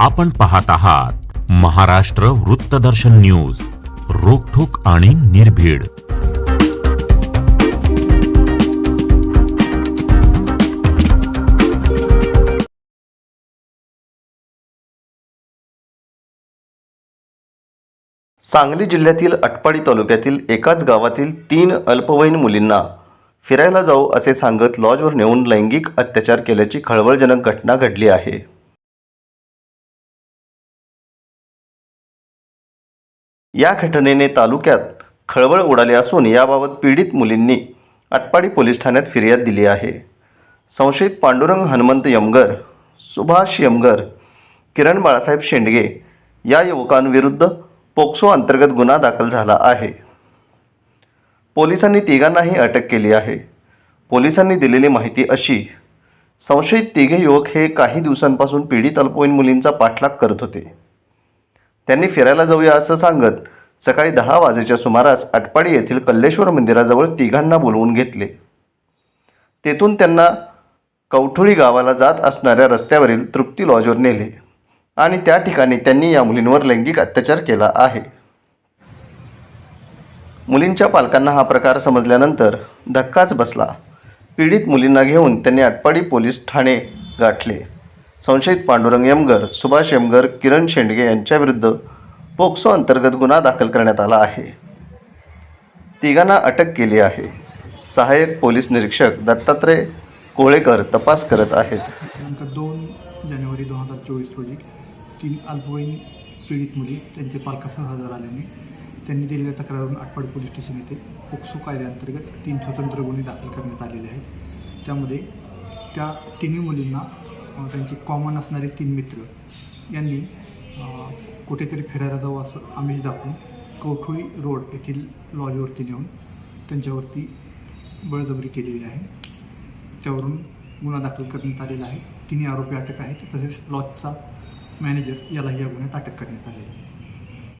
आपण पाहत आहात महाराष्ट्र वृत्तदर्शन न्यूज रोखोक आणि निर्भीड. सांगली जिल्ह्यातील अटपाडी तालुक्यातील एकाच गावातील तीन अल्पवयीन मुलींना फिरायला जाऊ असे सांगत लॉजवर नेऊन लैंगिक अत्याचार केल्याची खळबळजनक घटना घडली आहे. या घटनेने तालुक्यात खळबळ उडाली असून याबाबत पीडित मुलींनी आटपाडी पोलीस ठाण्यात फिर्याद दिली आहे. संशयित पांडुरंग हनुमंत यमगर सुभाष यमगर किरण बाळासाहेब शेंडगे या युवकांविरुद्ध पोक्सो अंतर्गत गुन्हा दाखल झाला आहे. पोलिसांनी तिघांनाही अटक केली आहे. पोलिसांनी दिलेली माहिती अशी संशयित तिघे युवक हे काही दिवसांपासून पीडित अल्पवयीन मुलींचा पाठलाग करत होते. त्यांनी फिरायला जाऊया असं सांगत सकाळी दहा वाजेच्या सुमारास आटपाडी येथील कल्लेश्वर मंदिराजवळ तिघांना बोलवून घेतले. तेथून त्यांना कवठुळी गावाला जात असणाऱ्या रस्त्यावरील तृप्ती लॉजवर नेले आणि त्या ठिकाणी त्यांनी या मुलींवर लैंगिक अत्याचार केला आहे. मुलींच्या पालकांना हा प्रकार समजल्यानंतर धक्काच बसला. पीडित मुलींना घेऊन त्यांनी आटपाडी पोलीस ठाणे गाठले. संशयित पांडुरंग यमगर सुभाष यमगर किरण शेंडगे यांच्याविरुद्ध पोक्सो अंतर्गत गुन्हा दाखल करण्यात आला आहे. तिघांना अटक केली आहे. सहाय्यक पोलीस निरीक्षक दत्तात्रय कोळेकर तपास करत आहेत. दिनांक दोन जानेवारी दोन हजार चोवीस रोजी तीन अल्पवयीन पीडित मुली त्यांचे पालकासह हजर आल्याने त्यांनी दिलेल्या तक्रारून आटपाडी पोलीस स्टेशन येथे पोक्सो कायद्याअंतर्गत तीन स्वतंत्र गुन्हे दाखल करण्यात आलेले आहेत. त्यामध्ये त्या तिन्ही मुलींना त्यांचे कॉमन असणारे तीन मित्र यांनी कुठेतरी फिरायला जावं असं आमिष दाखवून कवठोळी रोड येथील लॉजवरती नेऊन त्यांच्यावरती बळजबरी केलेली आहे. त्यावरून गुन्हा दाखल करण्यात आलेला आहे. तिन्ही आरोपी अटक आहेत. तसेच लॉजचा मॅनेजर यालाही या गुन्ह्यात अटक करण्यात आलेली आहे.